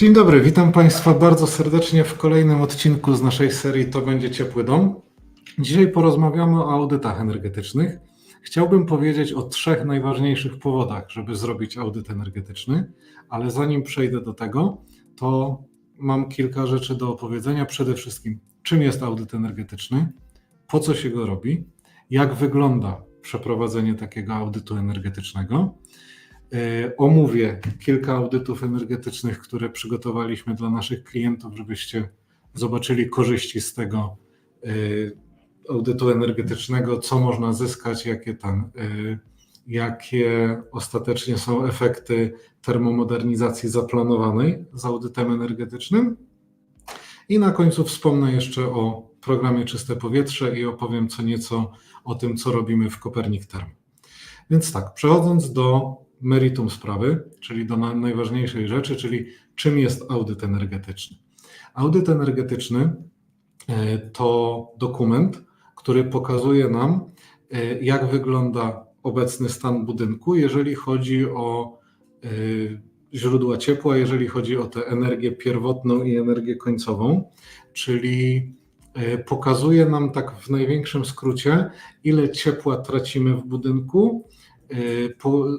Dzień dobry, witam Państwa bardzo serdecznie w kolejnym odcinku z naszej serii To będzie ciepły dom. Dzisiaj porozmawiamy o audytach energetycznych. Chciałbym powiedzieć o trzech najważniejszych powodach, żeby zrobić audyt energetyczny, ale zanim przejdę do tego, to mam kilka rzeczy do opowiedzenia. Przede wszystkim, czym jest audyt energetyczny, po co się go robi, jak wygląda przeprowadzenie takiego audytu energetycznego. E, Omówię kilka audytów energetycznych, które przygotowaliśmy dla naszych klientów, żebyście zobaczyli korzyści z tego e, audytu energetycznego, co można zyskać, jakie tam, e, jakie ostatecznie są efekty termomodernizacji zaplanowanej z audytem energetycznym. I na końcu wspomnę jeszcze o programie Czyste Powietrze i opowiem co nieco o tym, co robimy w Kopernik Term. Więc tak, przechodząc do meritum sprawy, czyli do na- najważniejszej rzeczy, czyli czym jest audyt energetyczny. Audyt energetyczny e, to dokument, który pokazuje nam, e, jak wygląda obecny stan budynku, jeżeli chodzi o e, źródła ciepła, jeżeli chodzi o tę energię pierwotną i energię końcową, czyli pokazuje nam tak w największym skrócie, ile ciepła tracimy w budynku,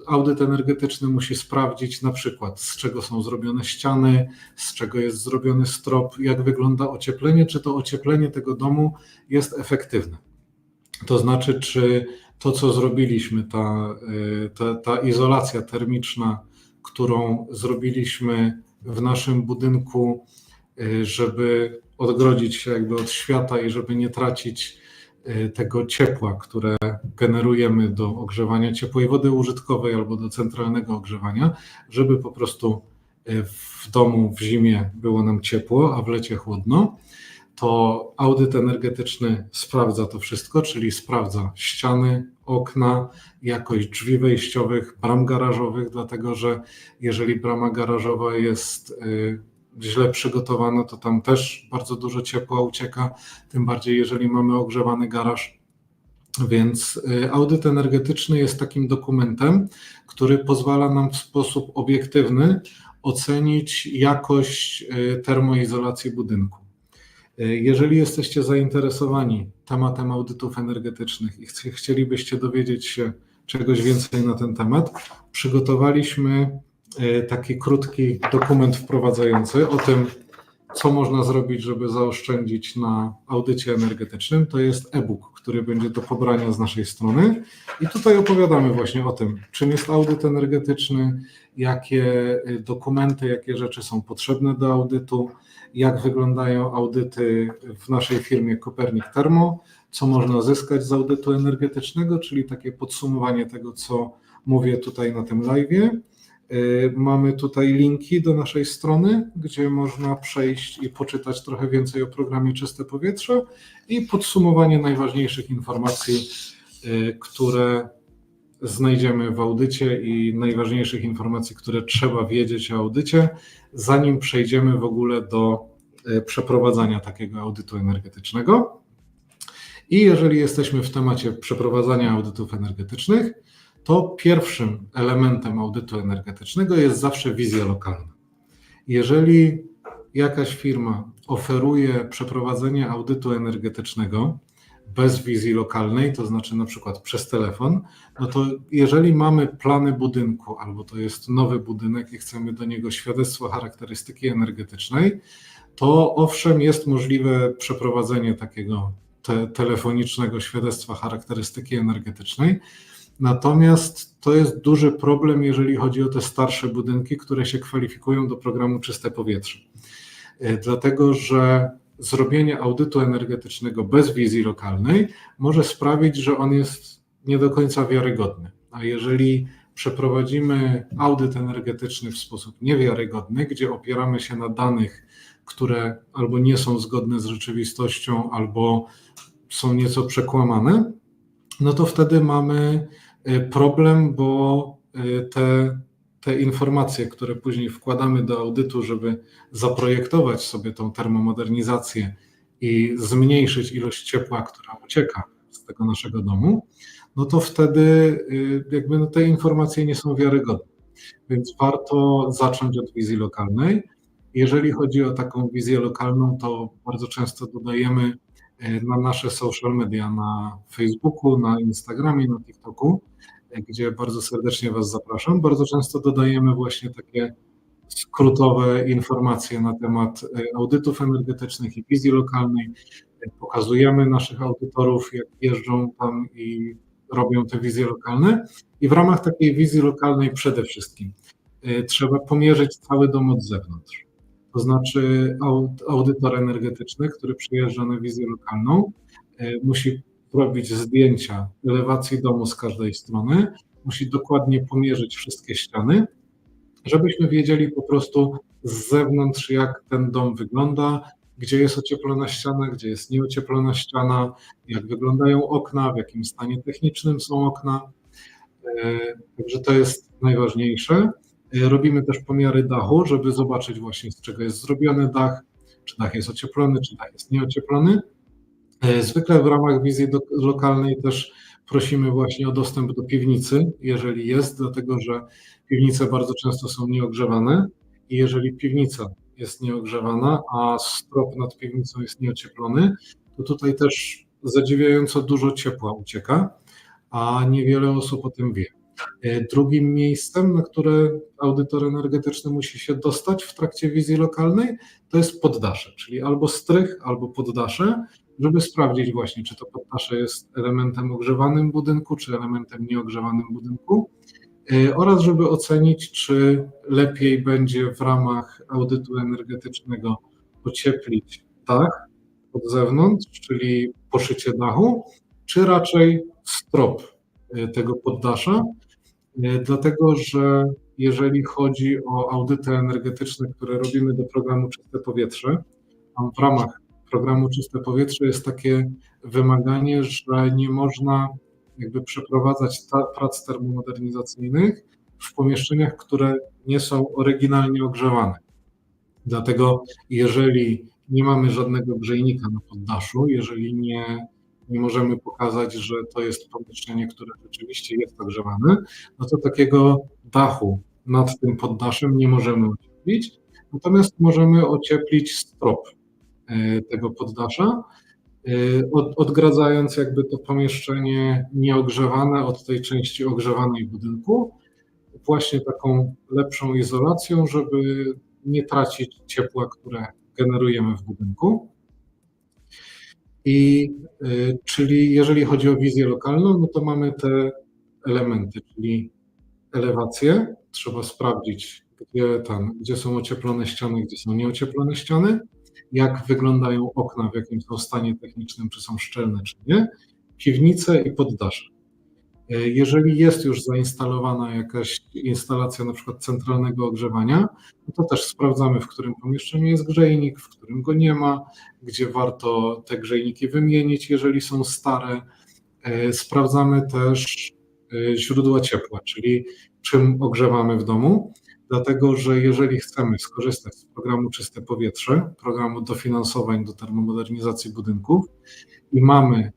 Audyt energetyczny musi sprawdzić na przykład, z czego są zrobione ściany, z czego jest zrobiony strop, jak wygląda ocieplenie, czy to ocieplenie tego domu jest efektywne. To znaczy, czy to, co zrobiliśmy, ta, y, ta, ta izolacja termiczna, którą zrobiliśmy w naszym budynku, y, żeby odgrodzić się jakby od świata i żeby nie tracić y, tego ciepła, które generujemy do ogrzewania ciepłej wody użytkowej albo do centralnego ogrzewania, żeby po prostu y, w domu w zimie było nam ciepło, a w lecie chłodno, to audyt energetyczny sprawdza to wszystko, czyli sprawdza ściany, okna, jakość drzwi wejściowych, bram garażowych, dlatego że jeżeli brama garażowa jest y, źle przygotowana, to tam też bardzo dużo ciepła ucieka, tym bardziej jeżeli mamy ogrzewany garaż. Więc y, audyt energetyczny jest takim dokumentem, który pozwala nam w sposób obiektywny ocenić jakość y, termoizolacji budynku. Y, Jeżeli jesteście zainteresowani tematem audytów energetycznych i chci- chcielibyście dowiedzieć się czegoś więcej na ten temat, przygotowaliśmy taki krótki dokument wprowadzający o tym, co można zrobić, żeby zaoszczędzić na audycie energetycznym. To jest e-book, który będzie do pobrania z naszej strony. I tutaj opowiadamy właśnie o tym, czym jest audyt energetyczny, jakie y, dokumenty, jakie rzeczy są potrzebne do audytu, jak wyglądają audyty w naszej firmie Kopernik Termo, co można zyskać z audytu energetycznego, czyli takie podsumowanie tego, co mówię tutaj na tym live'ie. Y, Mamy tutaj linki do naszej strony, gdzie można przejść i poczytać trochę więcej o programie Czyste Powietrze i podsumowanie najważniejszych informacji, y, które znajdziemy w audycie i najważniejszych informacji, które trzeba wiedzieć o audycie, zanim przejdziemy w ogóle do y, przeprowadzania takiego audytu energetycznego. I jeżeli jesteśmy w temacie przeprowadzania audytów energetycznych, to pierwszym elementem audytu energetycznego jest zawsze wizja lokalna. Jeżeli jakaś firma oferuje przeprowadzenie audytu energetycznego bez wizji lokalnej, to znaczy na przykład przez telefon, no to jeżeli mamy plany budynku albo to jest nowy budynek i chcemy do niego świadectwo charakterystyki energetycznej, to owszem jest możliwe przeprowadzenie takiego te, telefonicznego świadectwa charakterystyki energetycznej, natomiast to jest duży problem, jeżeli chodzi o te starsze budynki, które się kwalifikują do programu Czyste Powietrze. E, dlatego, że zrobienie audytu energetycznego bez wizji lokalnej może sprawić, że on jest nie do końca wiarygodny. A jeżeli przeprowadzimy audyt energetyczny w sposób niewiarygodny, gdzie opieramy się na danych, które albo nie są zgodne z rzeczywistością, albo są nieco przekłamane, no to wtedy mamy problem, bo y, te te informacje, które później wkładamy do audytu, żeby zaprojektować sobie tą termomodernizację i zmniejszyć ilość ciepła, która ucieka z tego naszego domu, no to wtedy y, jakby no te informacje nie są wiarygodne. Więc warto zacząć od wizji lokalnej. Jeżeli chodzi o taką wizję lokalną, to bardzo często dodajemy y, na nasze social media, na Facebooku, na Instagramie, na TikToku, gdzie bardzo serdecznie Was zapraszam. Bardzo często dodajemy właśnie takie skrótowe informacje na temat e, audytów energetycznych i wizji lokalnej. Pokazujemy naszych audytorów, jak jeżdżą tam i robią te wizje lokalne. I w ramach takiej wizji lokalnej przede wszystkim e, trzeba pomierzyć cały dom od zewnątrz. To znaczy audytor energetyczny, który przyjeżdża na wizję lokalną, e, musi robić zdjęcia elewacji domu z każdej strony, musi dokładnie pomierzyć wszystkie ściany, żebyśmy wiedzieli po prostu z zewnątrz, jak ten dom wygląda, gdzie jest ocieplona ściana, gdzie jest nieocieplona ściana, jak wyglądają okna, w jakim stanie technicznym są okna. E, także to jest najważniejsze. E, robimy też pomiary dachu, żeby zobaczyć właśnie z czego jest zrobiony dach, czy dach jest ocieplony, czy dach jest nieocieplony. E, zwykle w ramach wizji lokalnej też prosimy właśnie o dostęp do piwnicy, jeżeli jest, dlatego że piwnice bardzo często są nieogrzewane i jeżeli piwnica jest nieogrzewana, a strop nad piwnicą jest nieocieplony, to tutaj też zadziwiająco dużo ciepła ucieka, a niewiele osób o tym wie. E, drugim miejscem, na które audytor energetyczny musi się dostać w trakcie wizji lokalnej, to jest poddasze, czyli albo strych, albo poddasze żeby sprawdzić właśnie, czy to poddasze jest elementem ogrzewanym budynku, czy elementem nieogrzewanym budynku y, oraz żeby ocenić, czy lepiej będzie w ramach audytu energetycznego ocieplić dach od zewnątrz, czyli poszycie dachu, czy raczej strop y, tego poddasza, dlatego że jeżeli chodzi o audyty energetyczne, które robimy do programu Czyste Powietrze, w ramach programu Czyste Powietrze jest takie wymaganie, że nie można jakby przeprowadzać ta, prac termomodernizacyjnych w pomieszczeniach, które nie są oryginalnie ogrzewane. Dlatego jeżeli nie mamy żadnego grzejnika na poddaszu, jeżeli nie, nie możemy pokazać, że to jest pomieszczenie, które rzeczywiście jest ogrzewane, no to takiego dachu nad tym poddaszem nie możemy ocieplić, natomiast możemy ocieplić strop E, tego poddasza, e, od, odgradzając jakby to pomieszczenie nieogrzewane od tej części ogrzewanej budynku, właśnie taką lepszą izolacją, żeby nie tracić ciepła, które generujemy w budynku. I y, czyli jeżeli chodzi o wizję lokalną, no to mamy te elementy, czyli elewację, trzeba sprawdzić, gdzie, tam, gdzie są ocieplone ściany, gdzie są nieocieplone ściany jak wyglądają okna, w jakim są stanie technicznym, czy są szczelne, czy nie, piwnice i poddasze. E, jeżeli jest już zainstalowana jakaś instalacja na przykład centralnego ogrzewania, no to też sprawdzamy, w którym pomieszczeniu jest grzejnik, w którym go nie ma, gdzie warto te grzejniki wymienić, jeżeli są stare. E, sprawdzamy też e, źródła ciepła, czyli czym ogrzewamy w domu dlatego że jeżeli chcemy skorzystać z programu Czyste Powietrze, programu dofinansowań do termomodernizacji budynków i mamy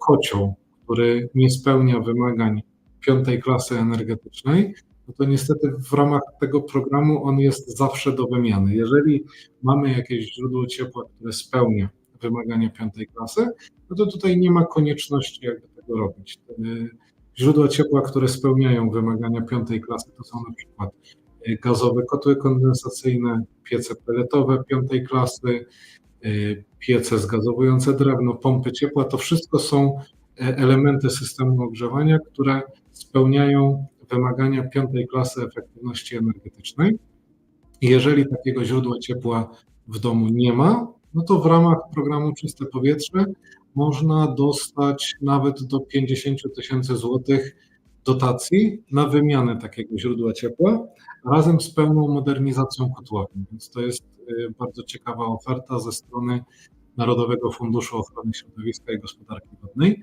kocioł, który nie spełnia wymagań piątej klasy energetycznej, no to niestety w ramach tego programu on jest zawsze do wymiany. Jeżeli mamy jakieś źródło ciepła, które spełnia wymagania piątej klasy, no to tutaj nie ma konieczności jakby tego robić. Źródła ciepła, które spełniają wymagania piątej klasy, to są na przykład y, gazowe kotły kondensacyjne, piece peletowe piątej klasy, y, piece zgazowujące drewno, pompy ciepła. To wszystko są e, elementy systemu ogrzewania, które spełniają wymagania piątej klasy efektywności energetycznej. Jeżeli takiego źródła ciepła w domu nie ma, no to w ramach programu Czyste Powietrze można dostać nawet do 50 tysięcy złotych dotacji na wymianę takiego źródła ciepła razem z pełną modernizacją kotłowni. Więc to jest y, bardzo ciekawa oferta ze strony Narodowego Funduszu Ochrony Środowiska i Gospodarki Wodnej.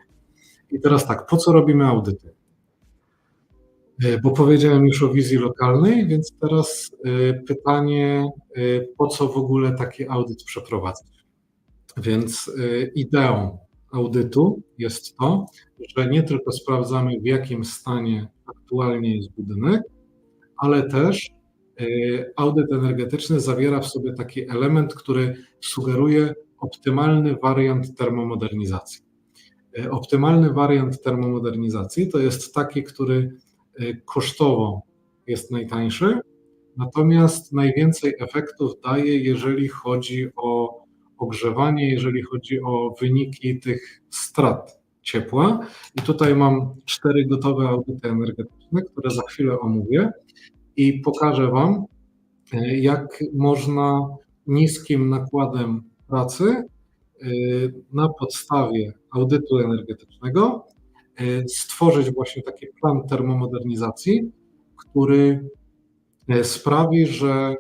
I teraz tak, po co robimy audyty? Y, Bo powiedziałem już o wizji lokalnej, więc teraz y, pytanie, y, po co w ogóle taki audyt przeprowadzać? Więc ideą audytu jest to, że nie tylko sprawdzamy, w jakim stanie aktualnie jest budynek, ale też audyt energetyczny zawiera w sobie taki element, który sugeruje optymalny wariant termomodernizacji. Y, Optymalny wariant termomodernizacji to jest taki, który y, kosztowo jest najtańszy, natomiast najwięcej efektów daje, jeżeli chodzi o ogrzewanie, jeżeli chodzi o wyniki tych strat ciepła. I tutaj mam cztery gotowe audyty energetyczne, które za chwilę omówię i pokażę Wam, e, jak można niskim nakładem pracy e, na podstawie audytu energetycznego e, stworzyć właśnie taki plan termomodernizacji, który e, sprawi, że e,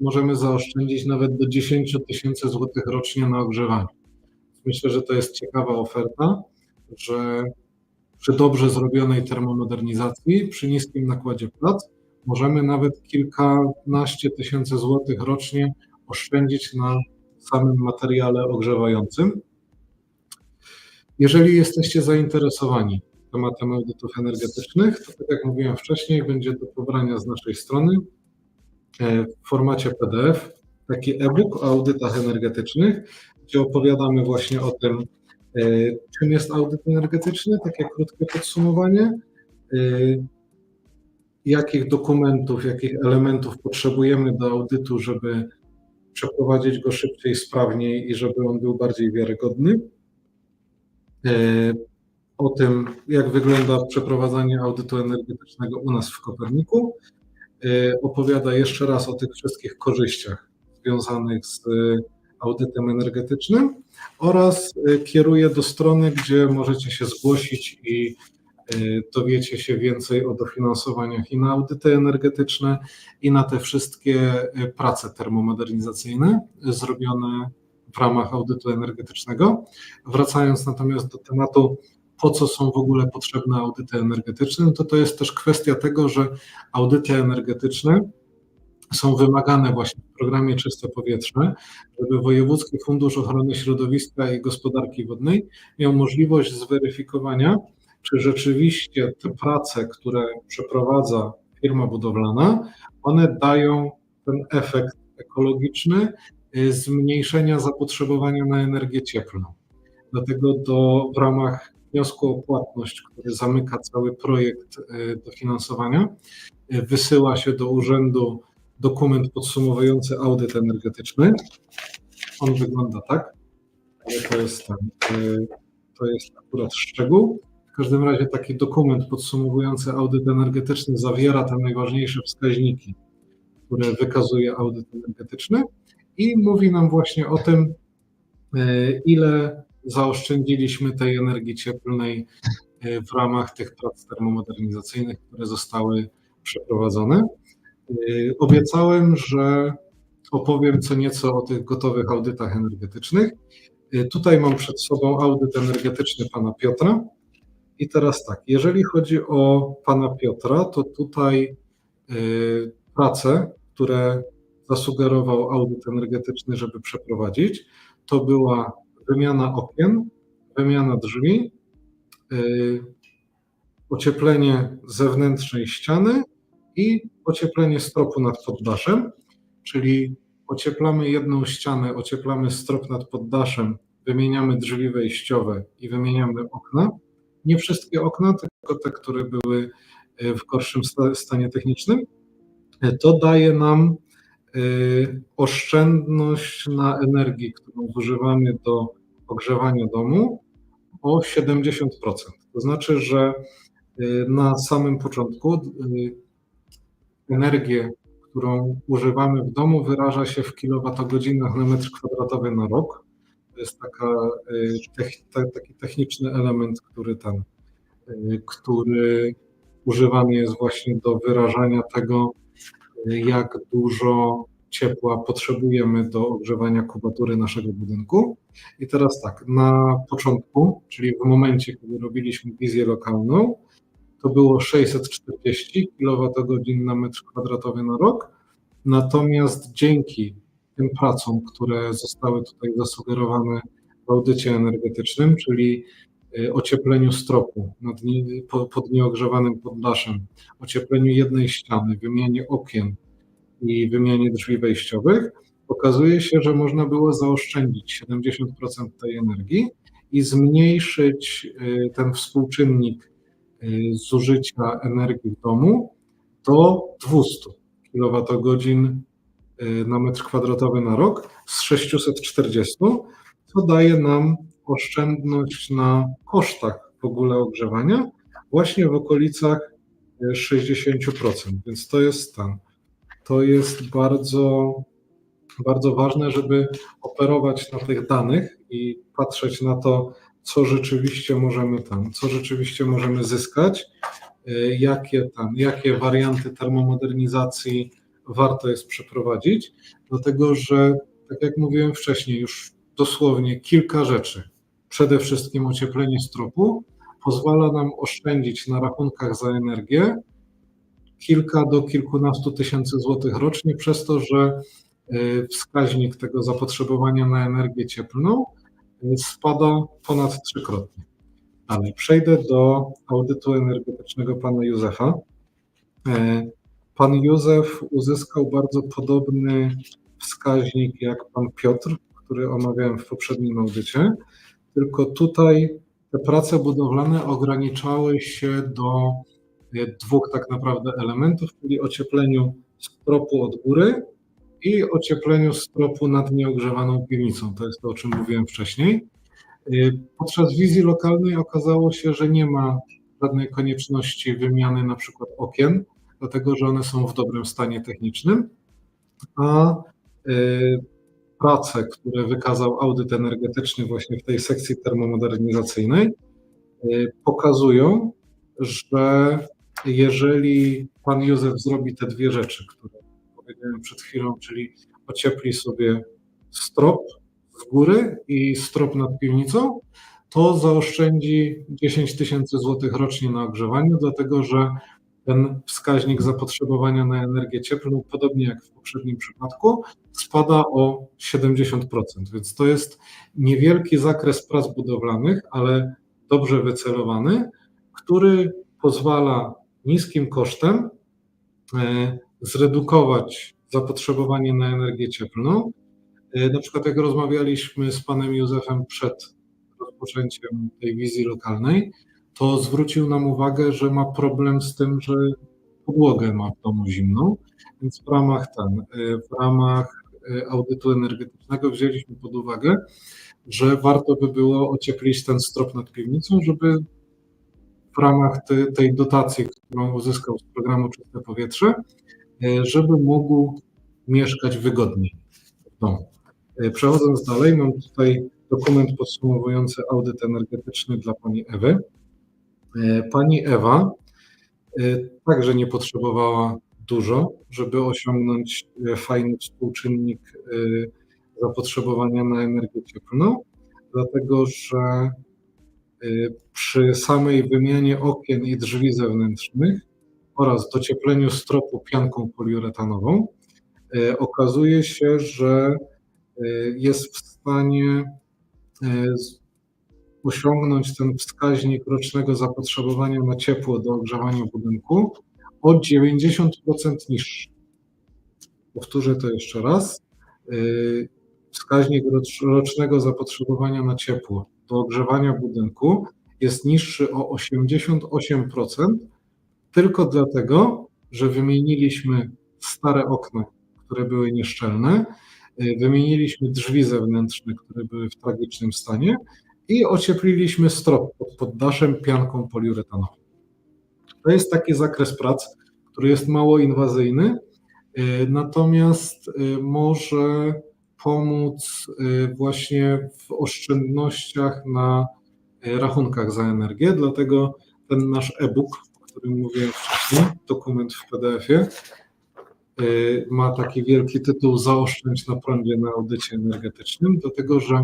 możemy zaoszczędzić nawet do 10 tysięcy złotych rocznie na ogrzewaniu. Myślę, że to jest ciekawa oferta, że przy dobrze zrobionej termomodernizacji, przy niskim nakładzie prac, możemy nawet kilkanaście tysięcy złotych rocznie oszczędzić na samym materiale ogrzewającym. Jeżeli jesteście zainteresowani tematem audytów energetycznych, to tak jak mówiłem wcześniej, będzie do pobrania z naszej strony e, w formacie PDF taki e-book o audytach energetycznych, gdzie opowiadamy właśnie o tym, e, czym jest audyt energetyczny, takie krótkie podsumowanie, e, jakich dokumentów, jakich elementów potrzebujemy do audytu, żeby przeprowadzić go szybciej, sprawniej i żeby on był bardziej wiarygodny. E, O tym, jak wygląda przeprowadzanie audytu energetycznego u nas w Koperniku. E, Opowiada jeszcze raz o tych wszystkich korzyściach związanych z e, audytem energetycznym oraz kieruje do strony, gdzie możecie się zgłosić i dowiecie się więcej o dofinansowaniach i na audyty energetyczne, i na te wszystkie prace termomodernizacyjne zrobione w ramach audytu energetycznego. Wracając natomiast do tematu, po co są w ogóle potrzebne audyty energetyczne, no to to jest też kwestia tego, że audyty energetyczne są wymagane właśnie w programie Czyste Powietrze, żeby Wojewódzki Fundusz Ochrony Środowiska i Gospodarki Wodnej miał możliwość zweryfikowania, czy rzeczywiście te prace, które przeprowadza firma budowlana, one dają ten efekt ekologiczny zmniejszenia zapotrzebowania na energię cieplną. Dlatego do, w ramach wniosku o płatność, który zamyka cały projekt y, dofinansowania, y, wysyła się do urzędu dokument podsumowujący audyt energetyczny. On wygląda tak, ale to jest ten, y, to jest akurat szczegół. W każdym razie taki dokument podsumowujący audyt energetyczny zawiera te najważniejsze wskaźniki, które wykazuje audyt energetyczny i mówi nam właśnie o tym, y, ile zaoszczędziliśmy tej energii cieplnej y, w ramach tych prac termomodernizacyjnych, które zostały przeprowadzone. Y, Obiecałem, że opowiem co nieco o tych gotowych audytach energetycznych. Tutaj mam przed sobą audyt energetyczny pana Piotra. I teraz tak, jeżeli chodzi o pana Piotra, to tutaj prace, które zasugerował audyt energetyczny, żeby przeprowadzić, to była wymiana okien, wymiana drzwi, y, ocieplenie zewnętrznej ściany i ocieplenie stropu nad poddaszem, czyli ocieplamy jedną ścianę, ocieplamy strop nad poddaszem, wymieniamy drzwi wejściowe i wymieniamy okna, nie wszystkie okna, tylko te, które były w gorszym stanie technicznym, to daje nam y, oszczędność na energii, którą zużywamy do ogrzewania domu o 70%. To znaczy, że y, na samym początku y, energię, którą używamy w domu, wyraża się w kilowatogodzinach na metr kwadratowy na rok. To jest taka, taki techniczny element, który który używany jest właśnie do wyrażania tego, jak dużo ciepła potrzebujemy do ogrzewania kubatury naszego budynku. I teraz tak, na początku, czyli w momencie, kiedy robiliśmy wizję lokalną, to było 640 kWh na metr kwadratowy na rok. Natomiast dzięki tym pracom, które zostały tutaj zasugerowane w audycie energetycznym, czyli ociepleniu stropu nad, pod nieogrzewanym poddaszem, ociepleniu jednej ściany, wymianie okien i wymianie drzwi wejściowych, okazuje się, że można było zaoszczędzić 70% tej energii i zmniejszyć y, ten współczynnik y, zużycia energii w domu do 200 kWh na metr kwadratowy na rok z 640, co daje nam oszczędność na kosztach w ogóle ogrzewania właśnie w okolicach 60%. Więc to jest stan. To jest bardzo, bardzo ważne, żeby operować na tych danych i patrzeć na to, co rzeczywiście możemy tam, co rzeczywiście możemy zyskać, y, jakie tam, jakie warianty termomodernizacji warto jest przeprowadzić, dlatego że, tak jak mówiłem wcześniej, już dosłownie kilka rzeczy, przede wszystkim ocieplenie stropu, pozwala nam oszczędzić na rachunkach za energię kilka do kilkunastu tysięcy złotych rocznie, przez to, że e, wskaźnik tego zapotrzebowania na energię cieplną e, spada ponad trzykrotnie. Ale przejdę do audytu energetycznego pana Józefa. E, pan Józef uzyskał bardzo podobny wskaźnik jak pan Piotr, który omawiałem w poprzednim audycie, tylko tutaj te prace budowlane ograniczały się do dwóch tak naprawdę elementów, czyli ociepleniu stropu od góry i ociepleniu stropu nad nieogrzewaną piwnicą. To jest to, o czym mówiłem wcześniej. Y, podczas wizji lokalnej okazało się, że nie ma żadnej konieczności wymiany na przykład okien, dlatego że one są w dobrym stanie technicznym, a y, prace, które wykazał audyt energetyczny właśnie w tej sekcji termomodernizacyjnej, y, pokazują, że jeżeli pan Józef zrobi te dwie rzeczy, które powiedziałem przed chwilą, czyli ociepli sobie strop w góry i strop nad piwnicą, to zaoszczędzi 10 tysięcy złotych rocznie na ogrzewaniu, dlatego że ten wskaźnik zapotrzebowania na energię cieplną, podobnie jak w poprzednim przypadku, spada o 70%. Więc to jest niewielki zakres prac budowlanych, ale dobrze wycelowany, który pozwala niskim kosztem e, zredukować zapotrzebowanie na energię cieplną. E, na przykład, jak rozmawialiśmy z panem Józefem przed rozpoczęciem tej wizji lokalnej, to zwrócił nam uwagę, że ma problem z tym, że podłogę ma w domu zimną, więc w ramach ten, e, w ramach audytu energetycznego wzięliśmy pod uwagę, że warto by było ocieplić ten strop nad piwnicą, żeby w ramach te, tej dotacji, którą uzyskał z programu Czyste Powietrze, e, żeby mógł mieszkać wygodniej w domu. Przechodząc dalej, mam tutaj dokument podsumowujący audyt energetyczny dla pani Ewy. E, pani Ewa także nie potrzebowała dużo, żeby osiągnąć fajny współczynnik zapotrzebowania na energię cieplną, dlatego że przy samej wymianie okien i drzwi zewnętrznych oraz dociepleniu stropu pianką poliuretanową okazuje się, że jest w stanie osiągnąć ten wskaźnik rocznego zapotrzebowania na ciepło do ogrzewania budynku o 90% niższy. Powtórzę to jeszcze raz. y, wskaźnik rocz- rocznego zapotrzebowania na ciepło do ogrzewania budynku jest niższy o 88%, tylko dlatego, że wymieniliśmy stare okna, które były nieszczelne, y, wymieniliśmy drzwi zewnętrzne, które były w tragicznym stanie i ociepliliśmy strop pod poddaszem pianką poliuretanową. To jest taki zakres prac, który jest mało inwazyjny, y, natomiast y, może pomóc y, właśnie w oszczędnościach na rachunkach za energię, dlatego ten nasz e-book, o którym mówiłem wcześniej, dokument w PDF-ie, ma taki wielki tytuł Zaoszczędź na prądzie na audycie energetycznym, dlatego że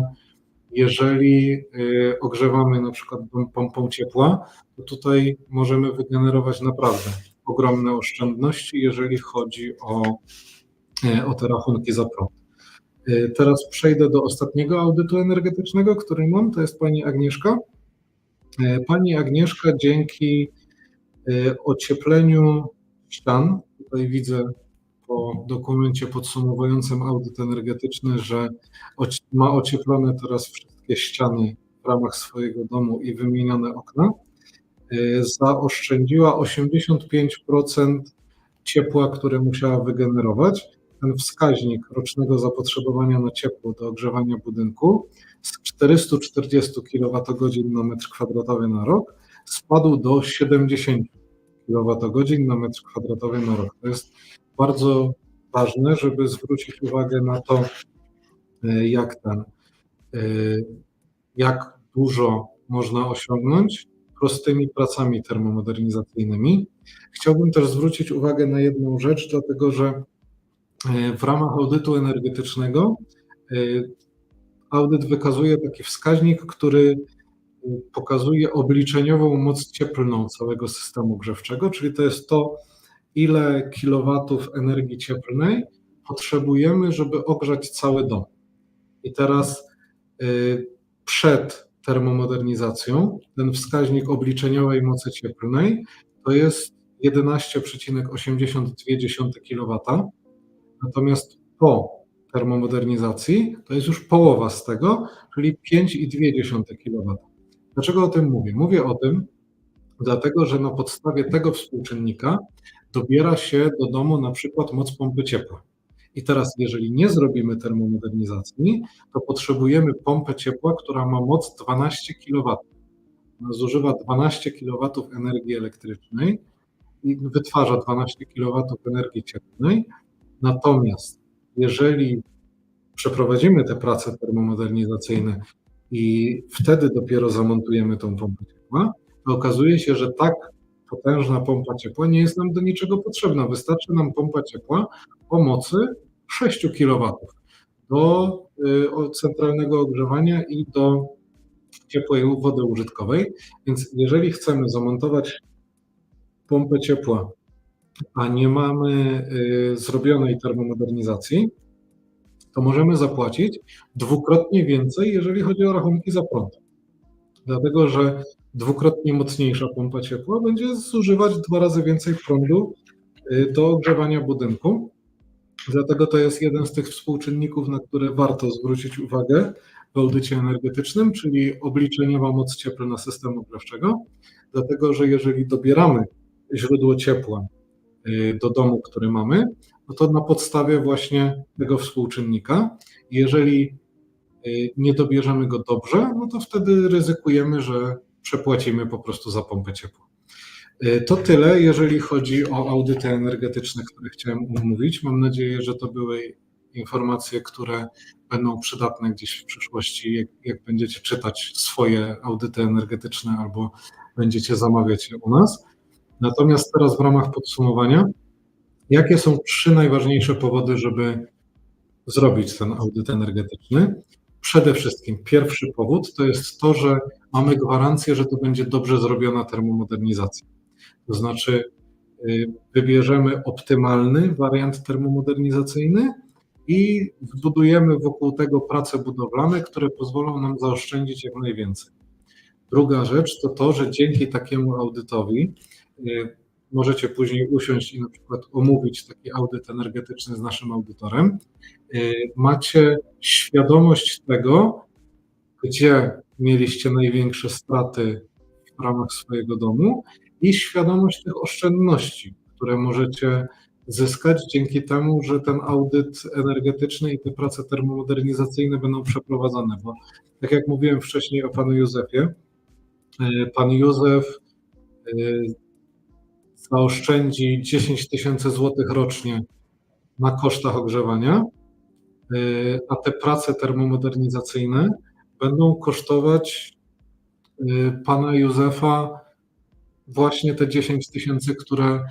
jeżeli y, ogrzewamy na przykład pompą ciepła, to tutaj możemy wygenerować naprawdę ogromne oszczędności, jeżeli chodzi o, y, o te rachunki za prąd. Y, Teraz przejdę do ostatniego audytu energetycznego, który mam, to jest pani Agnieszka. Pani Agnieszka dzięki ociepleniu ścian, tutaj widzę po dokumencie podsumowującym audyt energetyczny, że ma ocieplone teraz wszystkie ściany w ramach swojego domu i wymienione okna, y, zaoszczędziła 85% ciepła, które musiała wygenerować. Ten wskaźnik rocznego zapotrzebowania na ciepło do ogrzewania budynku z 440 kWh na metr kwadratowy na rok spadł do 70 kWh na metr kwadratowy na rok. To jest bardzo ważne, żeby zwrócić uwagę na to, y, jak ten, y, jak dużo można osiągnąć prostymi pracami termomodernizacyjnymi. Chciałbym też zwrócić uwagę na jedną rzecz, dlatego że y, w ramach audytu energetycznego audyt wykazuje taki wskaźnik, który pokazuje obliczeniową moc cieplną całego systemu grzewczego, czyli to jest to, ile kilowatów energii cieplnej potrzebujemy, żeby ogrzać cały dom. I teraz y, przed termomodernizacją ten wskaźnik obliczeniowej mocy cieplnej to jest 11,82 kW, natomiast po termomodernizacji to jest już połowa z tego, czyli 5,2 kW. Dlaczego o tym mówię? Mówię o tym, dlatego że na podstawie tego współczynnika dobiera się do domu na przykład moc pompy ciepła. I teraz, jeżeli nie zrobimy termomodernizacji, to potrzebujemy pompę ciepła, która ma moc 12 kW. Ona zużywa 12 kW energii elektrycznej i wytwarza 12 kW energii cieplnej. Natomiast jeżeli przeprowadzimy te prace termomodernizacyjne i wtedy dopiero zamontujemy tą pompę ciepła, to okazuje się, że tak potężna pompa ciepła nie jest nam do niczego potrzebna. Wystarczy nam pompa ciepła o mocy 6 kW do y, centralnego ogrzewania i do ciepłej wody użytkowej. Więc jeżeli chcemy zamontować pompę ciepła, a nie mamy y, zrobionej termomodernizacji, to możemy zapłacić dwukrotnie więcej, jeżeli chodzi o rachunki za prąd. Dlatego, że dwukrotnie mocniejsza pompa ciepła będzie zużywać dwa razy więcej prądu y, do ogrzewania budynku. Dlatego to jest jeden z tych współczynników, na które warto zwrócić uwagę w audycie energetycznym, czyli obliczeniowa moc cieplna systemu grzewczego. Dlatego, że jeżeli dobieramy źródło ciepła y, do domu, który mamy, no to na podstawie właśnie tego współczynnika, jeżeli y, nie dobierzemy go dobrze, no to wtedy ryzykujemy, że przepłacimy po prostu za pompę ciepła. Y, To tyle, jeżeli chodzi o audyty energetyczne, które chciałem omówić. Mam nadzieję, że to były informacje, które będą przydatne gdzieś w przyszłości, jak, jak będziecie czytać swoje audyty energetyczne albo będziecie zamawiać je u nas. Natomiast teraz w ramach podsumowania, jakie są trzy najważniejsze powody, żeby zrobić ten audyt energetyczny? Przede wszystkim pierwszy powód to jest to, że mamy gwarancję, że to będzie dobrze zrobiona termomodernizacja. To znaczy, y, wybierzemy optymalny wariant termomodernizacyjny i zbudujemy wokół tego prace budowlane, które pozwolą nam zaoszczędzić jak najwięcej. Druga rzecz to to, że dzięki takiemu audytowi y, możecie później usiąść i na przykład omówić taki audyt energetyczny z naszym audytorem, y, macie świadomość tego, gdzie mieliście największe straty w ramach swojego domu i świadomość tych oszczędności, które możecie zyskać dzięki temu, że ten audyt energetyczny i te prace termomodernizacyjne będą przeprowadzone. Bo tak jak mówiłem wcześniej o panu Józefie, y, pan Józef y, zaoszczędzi 10 tysięcy złotych rocznie na kosztach ogrzewania, y, a te prace termomodernizacyjne będą kosztować pana Józefa właśnie te 10 tysięcy, które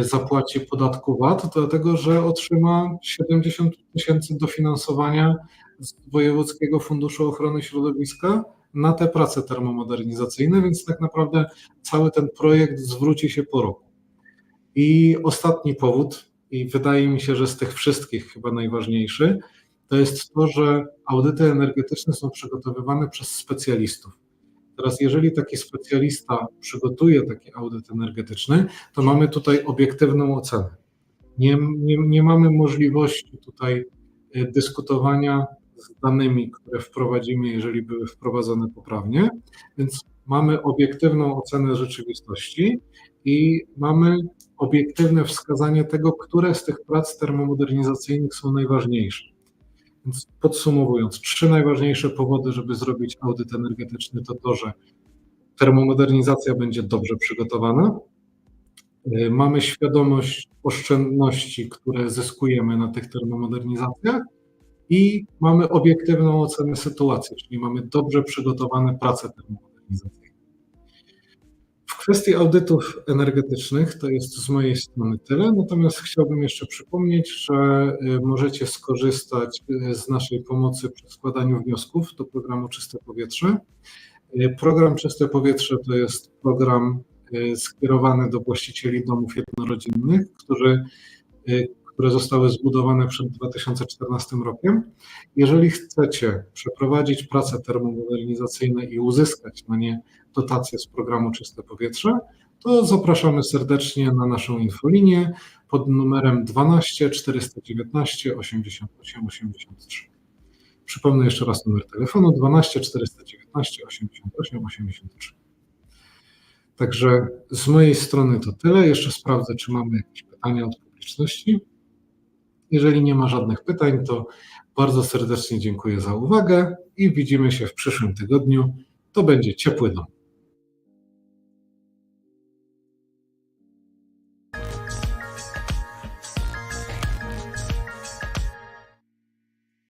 zapłaci podatku VAT, dlatego że otrzyma 70 tysięcy dofinansowania z Wojewódzkiego Funduszu Ochrony Środowiska na te prace termomodernizacyjne, więc tak naprawdę cały ten projekt zwróci się po roku. I ostatni powód, i wydaje mi się, że z tych wszystkich chyba najważniejszy, to jest to, że audyty energetyczne są przygotowywane przez specjalistów. Teraz, jeżeli taki specjalista przygotuje taki audyt energetyczny, to mamy tutaj obiektywną ocenę. Nie, nie, nie mamy możliwości tutaj y, dyskutowania z danymi, które wprowadzimy, jeżeli były wprowadzone poprawnie, więc mamy obiektywną ocenę rzeczywistości i mamy obiektywne wskazanie tego, które z tych prac termomodernizacyjnych są najważniejsze. Więc podsumowując, trzy najważniejsze powody, żeby zrobić audyt energetyczny, to to, że termomodernizacja będzie dobrze przygotowana. Mamy świadomość oszczędności, które zyskujemy na tych termomodernizacjach i mamy obiektywną ocenę sytuacji, czyli mamy dobrze przygotowane prace termomodernizacyjne. W kwestii audytów energetycznych to jest z mojej strony tyle, natomiast chciałbym jeszcze przypomnieć, że y, możecie skorzystać y, z naszej pomocy przy składaniu wniosków do programu Czyste Powietrze. Y, program Czyste Powietrze to jest program skierowany do właścicieli domów jednorodzinnych, którzy które zostały zbudowane przed 2014 rokiem. Jeżeli chcecie przeprowadzić prace termomodernizacyjne i uzyskać na nie dotacje z programu Czyste Powietrze, to zapraszamy serdecznie na naszą infolinię pod numerem 12 419 88 83. Przypomnę jeszcze raz numer telefonu 12 419 88 83. Także z mojej strony to tyle. Jeszcze sprawdzę, czy mamy jakieś pytania od publiczności. Jeżeli nie ma żadnych pytań, to bardzo serdecznie dziękuję za uwagę i widzimy się w przyszłym tygodniu. To będzie ciepły dom.